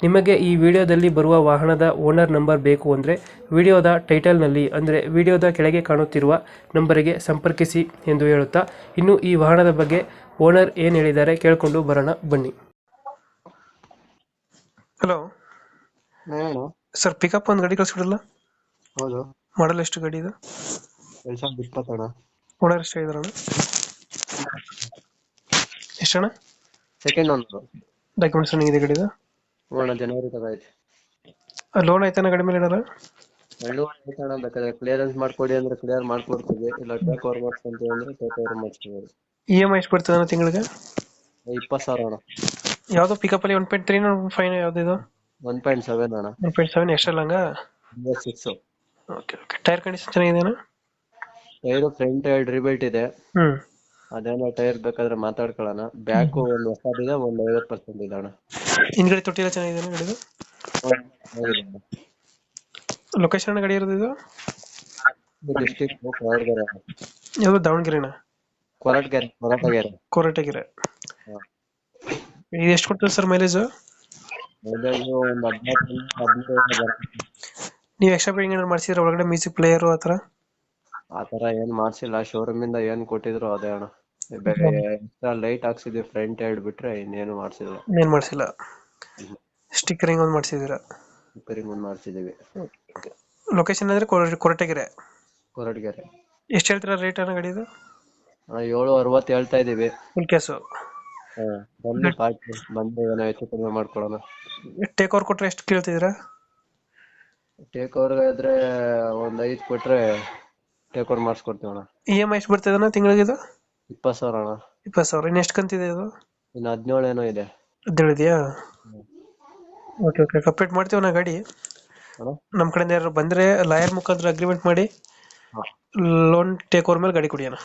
ನಿಮಗೆ ಈ ವಿಡಿಯೋದಲ್ಲಿ ಬರುವ ವಾಹನದ ಓನರ್ ನಂಬರ್ ಬೇಕು ಅಂದರೆ ವಿಡಿಯೋದ ಟೈಟಲ್ನಲ್ಲಿ ಅಂದರೆ ವಿಡಿಯೋದ ಕೆಳಗೆ ಕಾಣುತ್ತಿರುವ ನಂಬರಿಗೆ ಸಂಪರ್ಕಿಸಿ ಎಂದು ಹೇಳುತ್ತಾ ಇನ್ನು ಈ ವಾಹನದ ಬಗ್ಗೆ ಓನರ್ ಏನು ಹೇಳಿದ್ದಾರೆ ಕೇಳಿಕೊಂಡು ಬರೋಣ ಬನ್ನಿ. ಹಲೋ ಹೇಳು. ಸರ್ ಪಿಕಪ್ ಒಂದು ಗಾಡಿ ಕಳಿಸ್ಬಿಡಲ್ಲ ಹೌದು. ಮಾಡಲ್ ಎಷ್ಟು ಗಾಡಿ ಇದು? ಎರಡ್ ಸಾವಿರದ ಇಪ್ಪತ್ತಣ್ಣ ಓನರ್ ಎಷ್ಟು ಹೇಳಿದಾರಣ ಎಷ್ಟಣ್ಣ ಸೆಕೆಂಡ್ ಒನ್ ಡಾಕ್ಯುಮೆಂಟ್ಸ್ ಇದೆ? ಗಾಡಿದು ನೋಡೋಣ ಜನವರಿ ಐತಿ. ಲೋನ್ ಐತನ ಗಾಡಿ ಮೇಲೆ ಎರಡು ಬೇಕಾದ್ರೆ ಕ್ಲಿಯರೆನ್ಸ್ ಮಾಡ್ಕೊಡಿ ಅಂದ್ರೆ ಕ್ಲಿಯರ್ ಮಾಡ್ಕೊಡ್ತೀವಿ ಇಲ್ಲ ಟೇಕ್ ಓವರ್ ಮಾಡ್ಸ್ಕೊಂತೀವಿ ಅಂದ್ರೆ ಟೇಕ್ ಓವರ್ ಮಾಡ್ತೀವಿ ಇ ಎಂ ಐ ಎಷ್ಟು ಬರ್ತದೆ ತಿಂಗಳಿಗೆ? ಇಪ್ಪತ್ತು ಸಾವಿರ ಅಣ್ಣ. ಯಾವುದು ಪಿಕಪ್ಪಲ್ಲಿ ಒನ್ ಪಾಯಿಂಟ್ ತ್ರೀ ಫೈನ್ ಯಾವ್ದು ಇದು? ಒನ್ ಪಾಯಿಂಟ್ ಸೆವೆನ್ ಅಣ್ಣ. ಒನ್ ಪಾಯಿಂಟ್ ಸೆವೆನ್ ಎಷ್ಟಲ್ಲ ಹಂಗ? Six okay okay tyre condition ಚೆನ್ನಾಗಿದೆಯಾ ಟೈರು ಫ್ರಂಟ್ ಎರಡು ರಿಬೇಟ್ ಇದೆ. ಹ್ಞೂ ಅದೇನೋ ಟೈರ್ ಬೇಕಾದ್ರೆ ಮಾತಾಡ್ಕೊಳ್ಳೋಣ. ಬ್ಯಾಕು ಒಂದು ಹೊಸದಿದೆ ಒಂದು ಐವತ್ತು ಪರ್ಸೆಂಟ್ ಇದೆ ಅಣ್ಣ. ಹಿಂದ್ಗಡೆ ತೊಟ್ಟಿಲ್ಲ ಚೆನ್ನಾಗಿದೆ ಗಾಡಿದು? ಲೊಕೇಶನ್ ಗಾಡಿ ಇರೋದು ಇದು? ಡಿಸ್ಟಿಕ್ ಕೊರಟಗೆರೆ ಯಾವುದು ಅಣ್ಣ ಕೊರಟಗೆರೆ ಕೊರಟಗೆರೆ. ಕೊರಟಗೆರೆ. ಇದು ಎಷ್ಟು ಕೊಡ್ತದೆ ಸರ್ ಮೈಲೇಜ್ ಮೈಲೇಜ್ ಒಂದು ಹದಿನೈದು ನೀವು ಎಕ್ಸ್ಟ್ರಾ ಪೇಯಿಂಗ್ ಏನಾದ್ರು ಮಾಡಿಸಿದ್ರೆ ಒಳಗಡೆ ಮ್ಯೂಸಿಕ್ ಪ್ಲೇಯರು ಆ ಥರ? ಆ ಥರ ಏನ್ ಮಾಡ್ಸಿಲ್ಲ ಶೋರೂಮಿಂದ ಇಂದ ಏನ್ ಕೊಟ್ಟಿದ್ರು ಅದೇ ಅಣ್ಣ. ಲೈಟ್ ಹಾಕ್ಸಿದ್ವಿ ಫ್ರಂಟ್ ಎರಡು ಬಿಟ್ರೆ ಇನ್ನೇನು ಮಾಡ್ಸಿಲ್ಲ. ಏನ್ ಮಾಡ್ಸಿಲ್ಲ. ಸ್ಟಿಕ್ಕರಿಂಗ್ ಒಂದು ಮಾಡಿಸಿದ್ದೀರಾ? ರಿಪೇರಿಂಗ್ ಒಂದ್ ಮಾಡ್ಸಿದೀವಿ ಲೊಕೇಶನ್ ಅಂದ್ರೆ ಕೊರಟಗೆರೆ. ಕೊರಟಗೆರೆ. ಎಷ್ಟು ಹೇಳ್ತೀರಾ ರೇಟ್ ಅನ್ನ ಗಾಡಿದು? ಅಣ್ಣ ಏಳು ಅರವತ್ತು ಹೇಳ್ತಾ ಇದೀವಿ ಫುಲ್ ಕೇಸು ಬಂದು ಪಾರ್ಟಿ ಬಂದು ಏನೋ ಹೆಚ್ಚು ಕಡಿಮೆ ಮಾಡ್ಕೊಳ್ಳೋಣ ಟೇಕ್ ಓವರ್ ಕೊಟ್ರೆ ಎಷ್ಟು ಕೇಳ್ತಿದ್ದೀರಾ? ಟೇಕ್ ಓವರ್ ಆದ್ರೆ ಒಂದ್ ಐದ್ ಕೊಟ್ರೆ ಟೇಕ್ ಓವರ್ ಮಾಡಿಸ್ಕೊಡ್ತೀವಿ ಅಣ್ಣ. ಇ ಎಂ ಐ ಎಷ್ಟು ಬರ್ತದೆ ತಿಂಗಳಿಗೆ ಇದು ಇಪ್ಪತ್ತು ಸಾವಿರ ಅಣ್ಣ. ಇಪ್ಪತ್ತು ಸಾವಿರ. ಇನ್ನು ಎಷ್ಟು ಕಂತಿದೆ ಇದು? ಇನ್ನು ಹದಿನೇಳು ಏನೋ ಇದೆ. ಹದಿನೇಳು ಇದೆಯಾ ಓಕೆ ಓಕೆ. ಕಂಪ್ಲೀಟ್ ಮಾಡ್ತೀವಿ ನಾ ಗಾಡಿ. ಅಣ್ಣ? ನಮ್ಮ ಕಡೆಯಿಂದ ಯಾರು ಬಂದರೆ ಲಾಯರ್ ಮುಖಾಂತರ ಅಗ್ರಿಮೆಂಟ್ ಮಾಡಿ ಹಾ. ಲೋನ್ ಟೇಕ್ ಓವರ್ ಮೇಲೆ ಗಾಡಿ ಕೊಡಿ ಅಣ್ಣ.